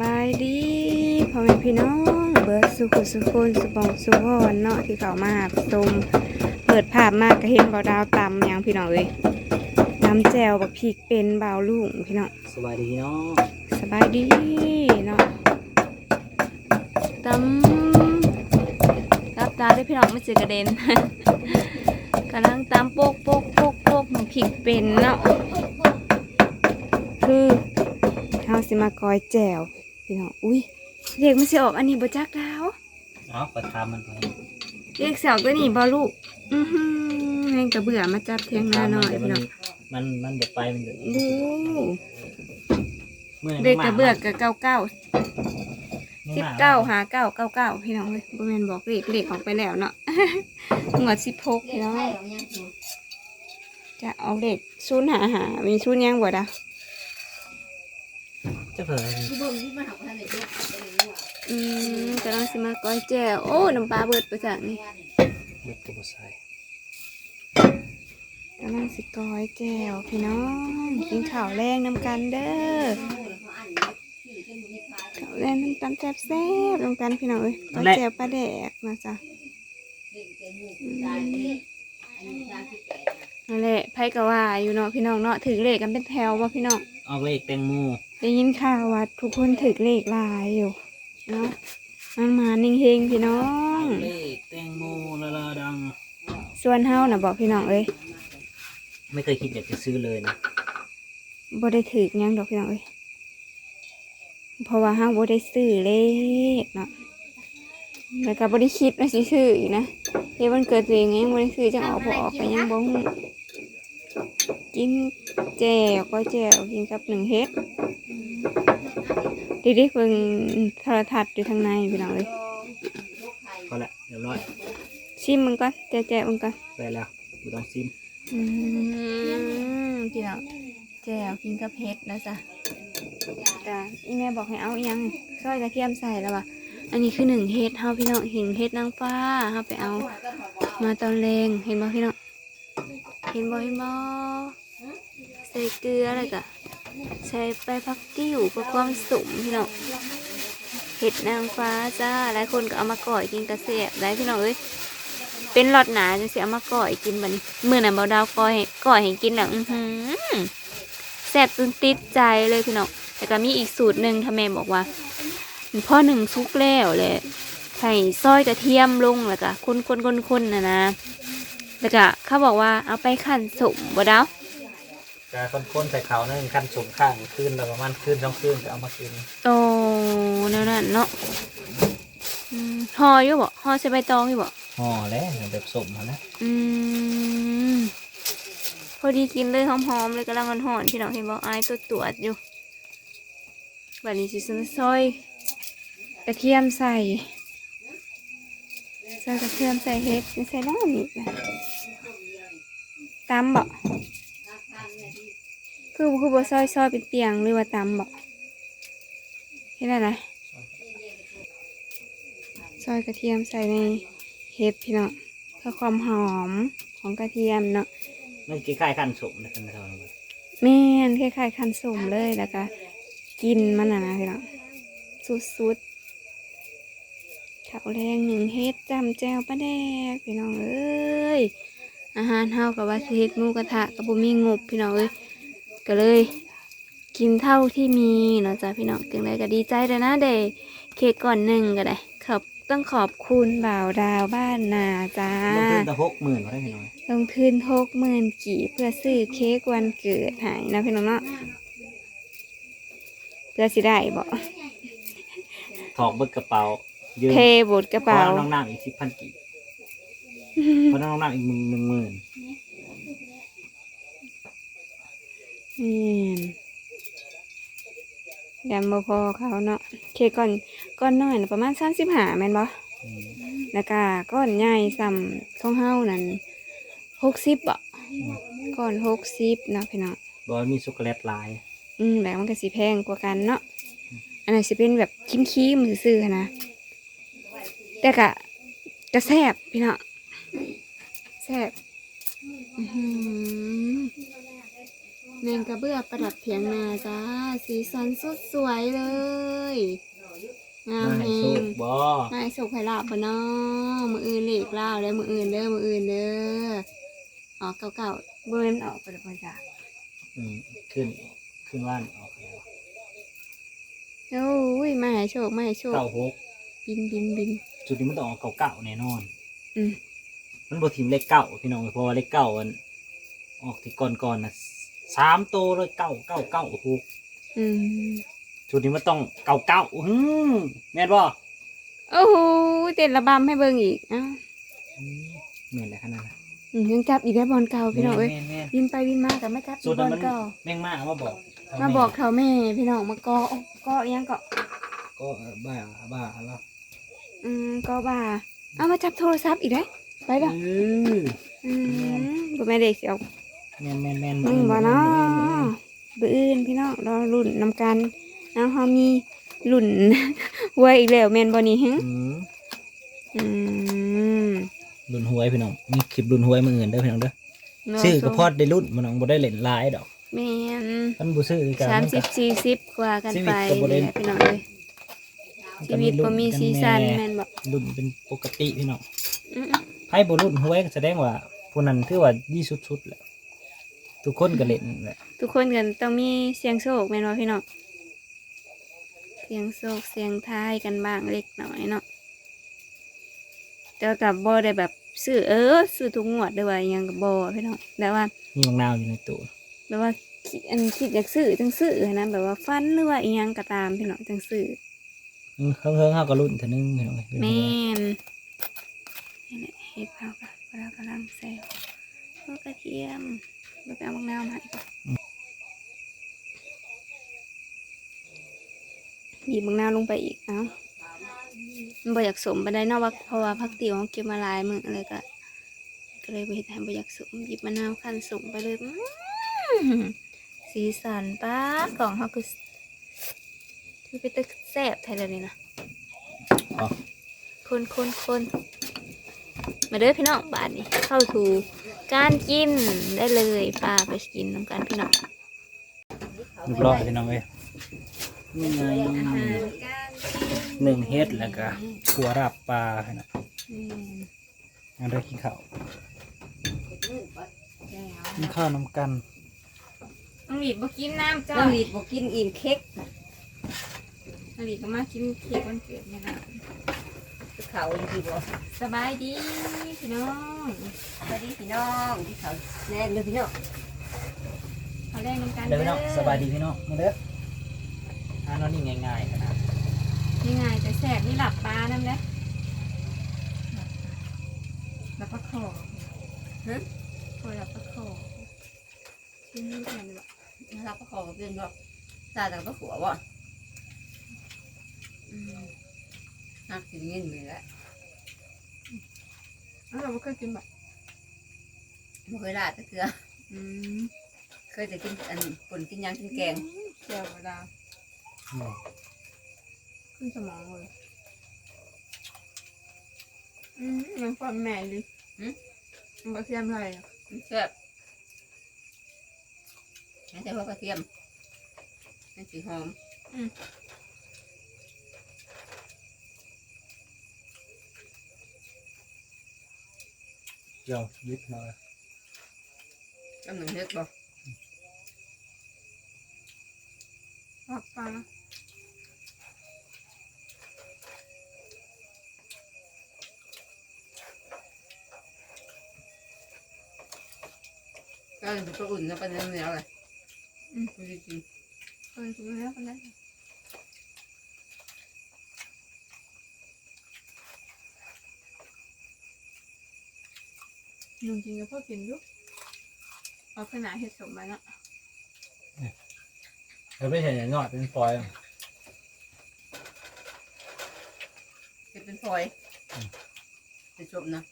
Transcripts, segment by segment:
บายดีพ่อแม่พี่น้องเบิร์ดสุขุสุคนสุบองสุวอนเนาะที่เขามาหาชมเปิดภาพมากก็เห็นเบาดาวตำหยังพี่น้องเอ้ยน้ำแจวบักพริกเป็นเบาลุงพี่น้องสบายดีเนาะสบายดีเนาะตำรับตาได้พี่น้องไม่เจอกระเด็นกำลังตำโปกโปกโปกโปกบักพริกเป็นเนาะคือเฮาวสิมากอยแจว พี่น้องอุ้ยเด็กมันสิออกอันนี้บ่จักดาวเอาขอทำมันไปเด็กสาวตัวนี้บ่ลูกอือหือแม่งกระเบื่อมาจับเทียงหน้าหน่อยมัพี่น้องมันมันเดี๋ยวไปมันเดี๋ยวดูมื่เด็กกระเบื่อกับเก้าเก้ามื่สิบมเก้าหาเก้าเก้าเก้าพี่น้องเลยบ่แม่นบอกเลขเลขออกไปแล้วเนาะหวดสิบหกพี่น้องจะเอาเลขศูนย์หาหามีศูนย์ยังบ่ดะ จะเผลออืมกำลังสิมาก้อยแจ่วโอ้น้ำปลาเบิดไปจากนี่เบิดตัวใส่กำลังสิก้อยแจ่วพี่น้องกินข้าวแรงน้ำกันเด้อข้าวแรงน้ำตาลแซ่บแซ่บๆน้ำกันพี่น้องเอ้ยก้อยแจ่วปลาแดกนะจ๊ะอืมนั่นแหละไพ่กะว่าอยู่เนาะพี่น้องเนาะถือเลขกันเป็นแถวว่าพี่น้องออกเลขแตงโม ได้ยินข่าวว่าทุกคนถือเลขหลายอยู่เนาะมันมานิ่งเฮงๆพี่น้อง เลขแตงโมละละดัง ส่วนเฮาน่ะบอกพี่น้องเอ้ยไม่เคยคิดอยากจะซื้อเลยนะบ่ได้ถือหยังดอกพี่น้องเอ้ยเพราะว่าเฮาบ่ได้ซื้อเลขเนาะแล้วก็บ่ได้คิดว่าสิซื้ออีกนะเดี๋ยววันเกิดตัวเองยังบ่ได้ซื้อจังออกบ่ออกก็ยังบ่ฮู้กินแจ่วก็แจ่วกินกับหนึ่งเฮ็ด ดิดิเพิ่งโทรทัศน์อยู่ทางในพี่น้องเอ้ยพอละเรียบร้อยชิมมึงก่อนแจ๊ะๆมึงก่อนไปแล้วกูต้องซิมอืมพี่น้องแจ่วกินกับเผ็ดนะจ๊ะจ้ะอีแม่บอกให้เอาอีหยังซอยกระเทียมใส่แล้วว่ะอันนี้คือหนึ่งเฮ็ดเฮาพี่น้องเห็นเฮ็ดนางฟ้าเฮาไปเอา มาตอนแรงเห็นบ่พี่น้องเห็นบ่เห็นบ่ใส่เกลืออะไรกะ ใส่ใบผักติ้วเพื่อความสุมพี่น้องเห็ดนางฟ้าจ้าหลายคนก็เอามาก่อยกินกระเสียบได้พี่น้องเอ้ยเป็นหลอดหนาจังสิเอามาก่อยกินบัดนี้มื้อนั้นเบาดาวก่อยก่อยให้กินแล้วอื้อหือแซ่บจนติดใจเลยพี่น้องแต่ก็มีอีกสูตรหนึ่งถ้าแม่บอกว่าพ่อหนึ่งซุกแล้วเลยใส่ซอยกระเทียมลงแล้วก็คนคนคนคนนะนะแล้วก็เขาบอกว่าเอาไปขั้นสมบ่ดาว จะคนๆใส่เขานั่นขั้นสูงข้างคืนแล้วประมาณคืนสองคืนจะเอามากินโตแนวนั้นเนาะอืมห่ออยู่บ่ห่อใส่ใบตองอยู่บ่ห่อแล้วแบบสมเขานะอืมพอดีกินเลยหอมๆเลยกำลังหอนๆพี่น้องเห็นบอกอายตัวตรวจอยู่บัดนี้สิซื้อซอยกระเทียมใส่ใส่กระเทียมใส่เห็ดใส่น้ำนี่นะตำบอก คือคือบ่ซอยซอยเป็นเตียงหรือว่าตำบอกเห็นอะไรซอยกระเทียมใส่ในเห็ดพี่น้องเพื่อความหอมของกระเทียมเนาะมันคล้ายๆขั้นสมนะคุณผู้ชมแม่นคล้ายๆคันสมเลยแล้วก็กินมันน่ะนะพี่น้องสุดๆข้าวแรงหนึ่งเฮ็ดจำแจวปลาแดกพี่น้องเอ้ย อาหารเฮากับว่าสิเฮ็ดหมูกระทะกับบ่มีงบพี่น้องเอ้ยก็เลย กินเท่าที่มีเนาะจ้ะพี่น้องจึงเลยก็ดีใจเลยนะเด้เค้กก่อนหนึ่งก็ได้ขอบต้องขอบคุณบ่าวดาวบ้านนาจ้า ลงทุนตะหกหมื่นก็ได้พี่น้อยลงทุนหกหมื่นกี่เพื่อซื้อเค้กวันเกิดให้นะพี่น้องเนาะเพื่อสิได้บอกถอกเบิกกระเป๋ายืมเทบดกระเป๋า ขอน้องน้ำอีกสิบพันกี่ ขอน้องน้ำอีกหนึ่งหนึ่งหมื่นนี่นยันบ่พอเขาเนาะเค้กก้อนก้อนน้อยน่ะประมาณสามสิบห้าแม่นบ่อืมแล้วก็ก้อนใหญ่ซ้ำของเฮานั่นหกสิบบ่ก้อนหกสิบเนาะพี่น้องบอยมีช็อกโกแลตลาย อืมแบบมันก็สิแพงกว่ากันเนาะอันนั้นสิเป็นแบบคิมคิมๆซื่อๆหั้นนะแต่กะกะแซบพี่เนาะ แซบอื้อหือแมงกระเบื้อประดับเถียงนาจ้า สีสันสดสวยเลย งามมาแฮให้สุง กบ่นายสุขไผ่ลาบบ่เนาะมืออื่นเหล็กเล่าแล้วมืออื่นเด้อมืออื่นเด้อออกเก่าๆเบิ้นออกไปแล้วบ่จ้าอืมขึ้นขึ้นว่านออกแล้วโอ้ยมาให้โชคมาให้โชคเก้าหกบินบินบินจุดนี้มันต้องออกเก่าๆแน่นอน อืม มันบทีมเลขเก้าพี่น้องเพราะว่าเลขเก้ามันออกที่ก่อนก่อนๆนะสามโตวเลยเก้าเก้าเก้าหกอืมจุดนี้มันต้องเก้าเก้าอืมแม่นบ่โอ้โหเต้นระบำให้เบิ่งอีกเอ้าอืมแม่นเลยขนาดนั้นอืมยังจับอีกได้บอลเก่าพี่น้องเอ้ยแม่นแม่นบินไปบินมาแต่ไม่จับอีสุดกบนั้อนลมันเก่าแม่งมากมาบอกมาบอกเขาแม่พี่น้องมาเกาะเกาะอิหยังเกาะก็บ้าบ้าแล้วอืมเกาะบ่าเอามาจับโทรศัพท์อีกได้ ไปบ่เอออืมบ่แม่เด็กสิเอาแม่นแม่นแม่นมึงบ่เนาะบืออื่นพี่น้องรอรุ่นนำกันเอาเฮามีรุ่นหวยอีกแล้วแม่นบ่นี่ฮะอืมอืมรุ่นหวยพี่น้องมีคลิปรุ่นหวยมืออื่นเด้อพี่น้องเด้อเนาะซื้อก็พอได้รุ่นมันน้องบ่ได้เล่นหลายดอกแม่นมันบ่ซื้อกันสามมันสิก็บสี่สิบกว่ากันชีวิไปตก็บ่ได้นี่แหละพี่น้องเอ้ยชีวิตบ่มีซีซันแม่นบ่รุ่นเป็นปกติพี่น้องอืม ไพ่บรุ่นหวยก็แสดงว่าผู้นั้นถือว่าดีสุดๆแหละทุกคนก็เล่นแหละทุกคนกันต้องมีเสียงโชคแม่นบ่พี่น้องเสียงโชคเสียงทายกันบ้างเล็กน้อยเนาะแต่กับบ่ได้แบบซื้อเออซื้อทุกงวดด้วยว่าอิหยังกับบ่พี่น้องแต่ว่า มีมังนาวอยู่ในตู้แบบว่าคิดอันคิดอยากซื้อจังซื้อนะแบบว่าฟันหรือว่าอีหยังก็ตามพี่น้องจังซื้ออืมเฮิงเฮิงๆเฮาก็รุ่นเท่านึงพี่น้องแม่นนี่แห็ดเผากันเรากำลังใส่หัวกระเทียมแล้วไปเอามะนาวมาให้ก่อนหยิบมะนาวลงไปอีกเอ้ามันบ่อยากสมไปได้เนอกว่าเพราะว่าพักติ๋วเขาเก็บมาลายมื้อเลยก็ก็เลยบ่เฮ็ดให้บ่อยากสมหยิบมะนาวคั่นสมไปเลยสีสันป้ากล่องเขาคือคือเป็นตะแซ่บแท้เลยนี่นะคนคนคน มาเด้อพี่น้องบาทนี้เข้าถูการกินได้เลยปลาไปกินน้ำกันพี่น้องเรียบร้อยพี่น้องเอ้ยนี่ไงอาหารการหนึ่งเฮ็ดแล้วก็ขัวราบปลาให้นะงั้นเรากินข้าวกินข้าวนำกันน้องหลีดบ่กินน้ำจ้าน้องหลีดบอกกินอิ่มเค้กน้องหลีดก็มากินเค้กวันเกิดเนี่ยนะ เขาอีกทีบอกสบายดีพี่น้องสวัสดีพี่น้องที่เขาแน่นเลยพี่น้องเขาแรงน้ำกันเดี๋ยวพี่น้องสบายดีพี่น้องมาเด้ออ่านอนนี่ง่ายๆขนาดนี่ไงแต่แสบนี่หลับปลานั่นแหละหลับปลาคอฮะคอยหลับปลาคอกินนี่กันเลยบ่รับประคองเป็นบอกตาต่างก็ขัวบ่อืม นักกินเงินเลยแหละแล้วเราก็เคยกินแบบไม่เคยได้แต่เถื่ออืมเคยแต่กินอันปุ่นกินหยังกินแกงเกี่ยวกับดาวอืมขึ้นสมองเลยอืมมันความแม่ดิมันกระเทียมอะไรอะมันแซ่บไม่ใช่ว่ากระเทียมมันสีหอมเดี๋ยวยิบมากำลังเฮ็ดบ่หลับปลาก็เป็นตัวอุ่นแล้วเป็นเนื้อเนื้อเลยอืมไม่ได้กิน เคยกินแล้วค นนั้นลุงกินกับพ่อกินอยุกเอาขนาดเห็ดสมไปเนาะเราไม่เห็นอย่างน้อยเป็นฟอยล์เฮ็ดเป็นฟอยจะจบนะ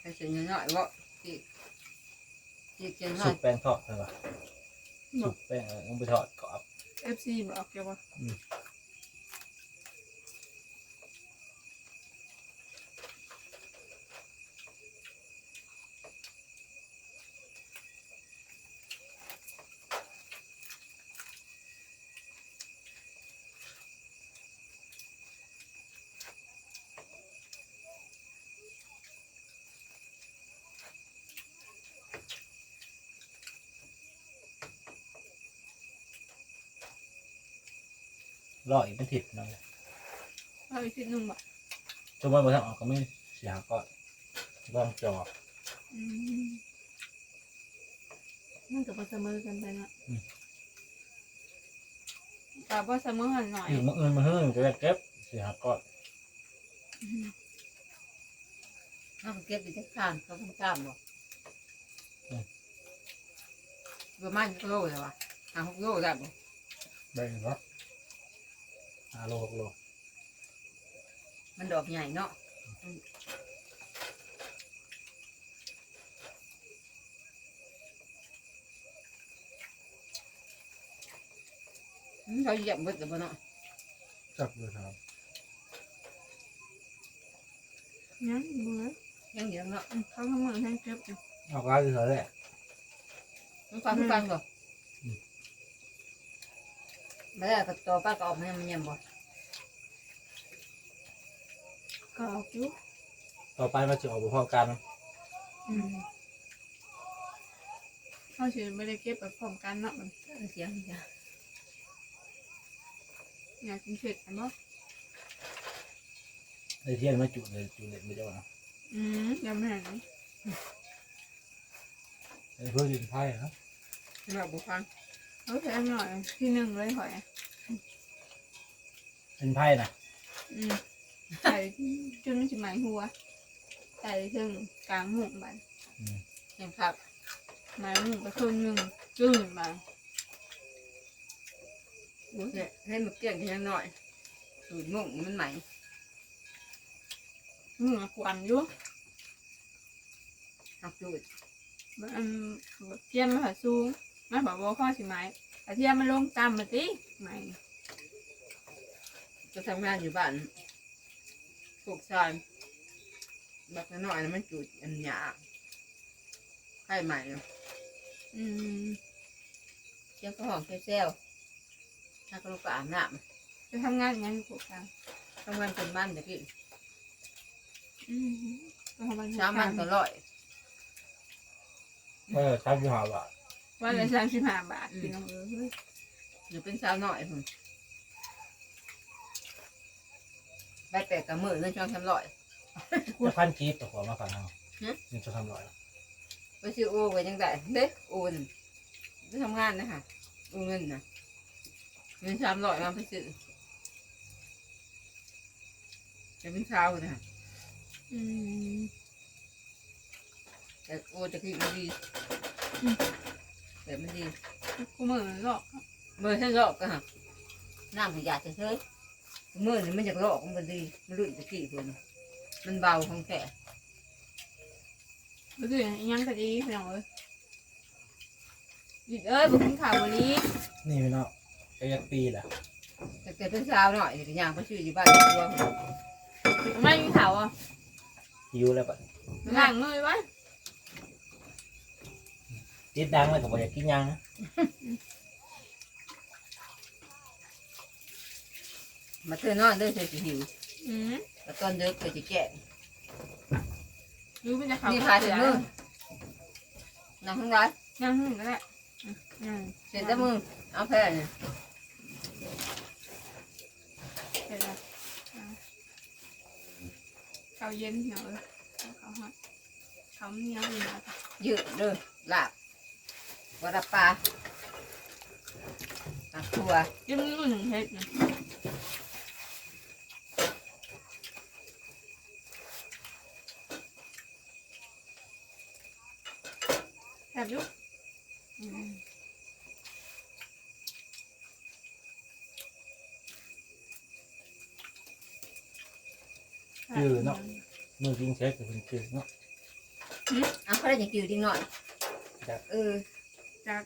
ให้เสียงน้อยๆบ่ที่ที่เกินน้อสุยกแป้งทอดใช่ปะสุกแป้งเออต้องไปทอดกรอบเอฟซีบอกเกี่ยวว่าอืม รออีกเป็นทิศน้องเลยเอาอีกทีหนึงบ่ชั่วโมงบ่ทำออกก็ไม่เสียก็ลองจออืมมันก็บ่เสมอกันไปเนาะอืมแต่บ่เสมอกันหน่อยอีกมื้ออื่นมาเฮือนก็ได้เก็บเสียก็อืมน้องเก็บอยู่ที่ข้างเขาข้างๆบ่ประมาณกิโลเลยวะห้าหกโลได้บ่ได้เนาะ ห้าโลหกโลมันดอกใหญ่เนาะอืมเขาเหยียบเบิดแต่บ่เนาะจับเลยครับยังบ่เลยยังเหยียบเนาะอืมเขาก็มือให้เก็บอยู่เอาก็คือเขาแหละมันฟังทุกฟังบ่อืมไม่ได้ก็ตัวป้าก็ออกมามันเยี่ยมบ่ ก็ออกอยู่ต่อไปมาจะออกพร้อมกันอืมเขาสิไม่ได้เก็บไปพร้อมกันเนาะมันเสียงจ้ะอยากกินเผ็ดอันบ่ไอ้เทียนมาจุเลยจุเลยไม่ได้ว่าอืมยังไม่เห็นไอ้เพื่อดินไพ่นะเราบุฟังเขาแพงหน่อยที่หนึ่งเลยหอย เป็นไพ่นะอืม ใส่จนมันจะหมายหัว ใส่ถึงกลางหุบมันอืม เห็นครับหมายหุบไปครึ่งหนึ่งจึ้งมาเนี่ยให้มันเกลี้ยงแค่หน่อยสูตรมุ่งมันใหม่มึงควันอยู่หักสูตรมันเทียมมันหัสูงมันบอกว่าข้อสิไม้แต่เทียมมันลงต่ำมาสิไม้จะทำงานอยู่บ้าน ปลูกชายแบบน้อยๆนะมันจูดอันหยาไข่ใหม่เนาะอืมเจ้าก็หอมเซลถ้าก็ลูกก็อาบน้จะทำงานยังอยู่ปลูกกลางำทำงานเป็นบ้านจะกินอืมก็ทำงานเช้ามันก็ร้อยเออชอบยี่ห้อว่าวันละสามสิบห้าบาทพี่น้องเอ้ยหรือเป็นเช้าหน่อยผม ใบแปลกกับมือเรื่องช่องทำร้อย จะพันกีบตัวหัวมาฝันเอาฮะนี่จะทำร้อยไปซื้อโอไว้ยังไงเด็กโอนไปทำงานนะคะโอนเงินนะเงินสามร้อยมาไปซื้อจะเป็นเช้านะอืมแต่โอจะคิดมันดีแต่มันดีกูมือหลอกเมื่อฉันลอกก็ฮะน้ำขยะเฉยๆ เมื่อนี่มันอยากลอกมันดีมันรุ่ยตะกี้คนมันเบาของแก่ก็คือยังก็ดีพี่น้องเอ้ยหยุดเอ้ยบุกขึ้นข่าววันนี้นี่พี่น้องไอ้ยักปีแหละแต่เกิดเป็นเช้าหน่อยแต่ย่างไปชื่ออยู่บ้านตัวไม่มีข่าวอะหิวแล้วปะล้างมือไว้ติดดังเลยก็บอกอยากกินยัง มาเธอนอนเด้อเธอจะหิวอืมแล้วตอนเด็กเธอจะแก่รู้เป็นจะข่าวนี่พาถึงมือนั่งข้างร้านยังหึ่งก็ได้อืมเสร็จแล้วมือเอาแพ้เนี่ยเสร็จแล้วอะข้าวเย็นพี่น้องเอ้ยข้าวฮอตข้าวเหนียวอยู่นะยืดเด้อลาบวราปลาลาบทัวยังมีรุ่นหนึ่งเฮ็ดนะแซ่บอยุอืม คือเนาะมือกินเช็คก็เป็นคือเนาะเอาเขาได้อย่างกิวดิ้งหน่อยจ้ะเออจาก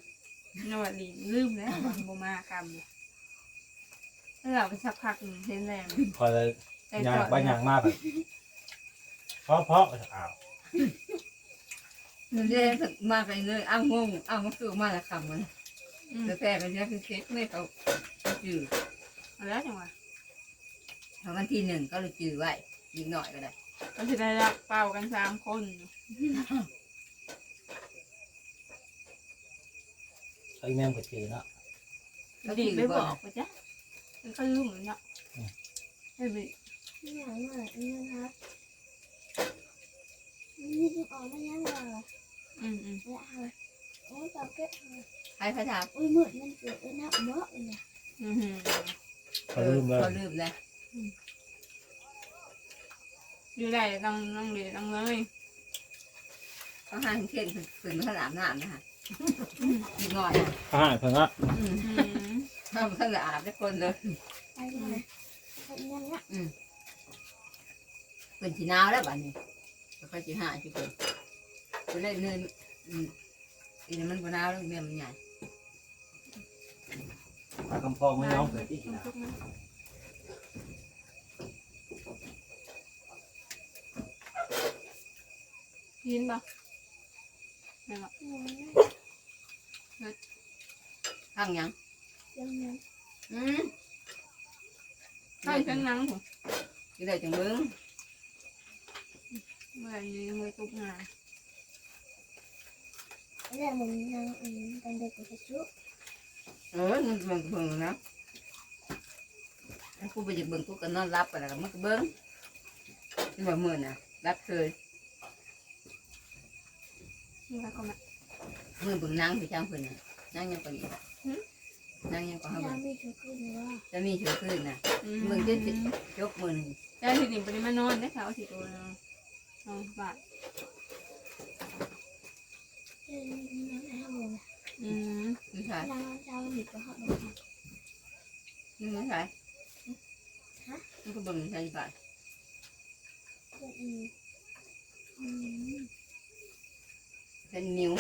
นวดลีลืมแล้ววันโบมาคำแล้วเราไปสักพักหนึ่งเห็นแรงคอยเลยใจยางจอดบ้านยางมากแบบเพราะเพราะอ้าวเดี๋ยวมากันเลยอ้างงงอ้างก็คือมาละคำมันอืมแต่แพ้กันเนี่ยคือเค้กไม่เขาจืดเอาแล้วจังหวะทำวันที่หนึ่งก็เลยจืดไว้ อีกหน่อยก็ได้ก็จะได้รับเป่ากันสามคนไอ้แม่งก็จืดเนาะดีไปบอกไปจ้ะมันก็ลืมเหมือนเนาะเฮ้ยบิไม่อยากมาอีนะครับนี่จะออกมายังไงอืมอืมละฮะโอ้ยปากเก็ตใครพระถามอุ้ยมืดมันเกิดเป็นน้ำเนาะเนี่ยอืมเขาลืมแล้วเขาลืมแล้ว อยู่ได้ต้องต้องเรียนต้องเลยเขาหาเข่งฝืนมาอาบน้ำนะฮะอีกหน่อยอะอาหารเพิ่งอะอืมอืมทำท่านอาบได้คนเลยไปเลยไปยังละเป็นสีนาวแล้วบ้านนี้แล้วก็จีหาจีเปิดไปเล่นเนินอืมอีนี่มันบนาวแล้วเมียมันใหญ่ ปลากำพองไม่น้องเกิดที่ต้องทุกนะ ยินปะไม่หรอกยังข้างยังยังยังอืมข้าวเครื่องนังผมก็ได้จังเบิ้งเมื่อยืนมือตุกงานแล้วมึงยังอืมกันเด็กกับชุบเออมันเบิ้งเบิ้งนะกูไปจะเบิ้งกูก็นอนรับไปแล้วมันก็เบิ้งที่ว่ามื่อน่ะรับเคย นี่ค่ะก็มามื่อเบิ้งนั่งไปจ้างเพิ่นน่ะนั่งยังไปอีกนั่งยังก็ยัเฮางเบิ้งงมีชุบขึ้นว่าจะมีเชือขึ้นน่ะอืมึงจะจิยกมือหนึ่งได้ทีนี้ปริมานอนได้สาวสี่ตัวเนาะสองบาทเดินนั่งให้เขาบอกอืมไม่ใช่นั่งเจ้าหนีก็เขาบอกนี่ไม่ใช่มันก็เบิ้งใช่ป่ะอืมอืม เป็นนิ้ว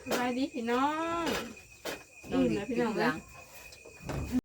สบายดีพี่น้อง น้องอืมดินะพี่น้องหลัง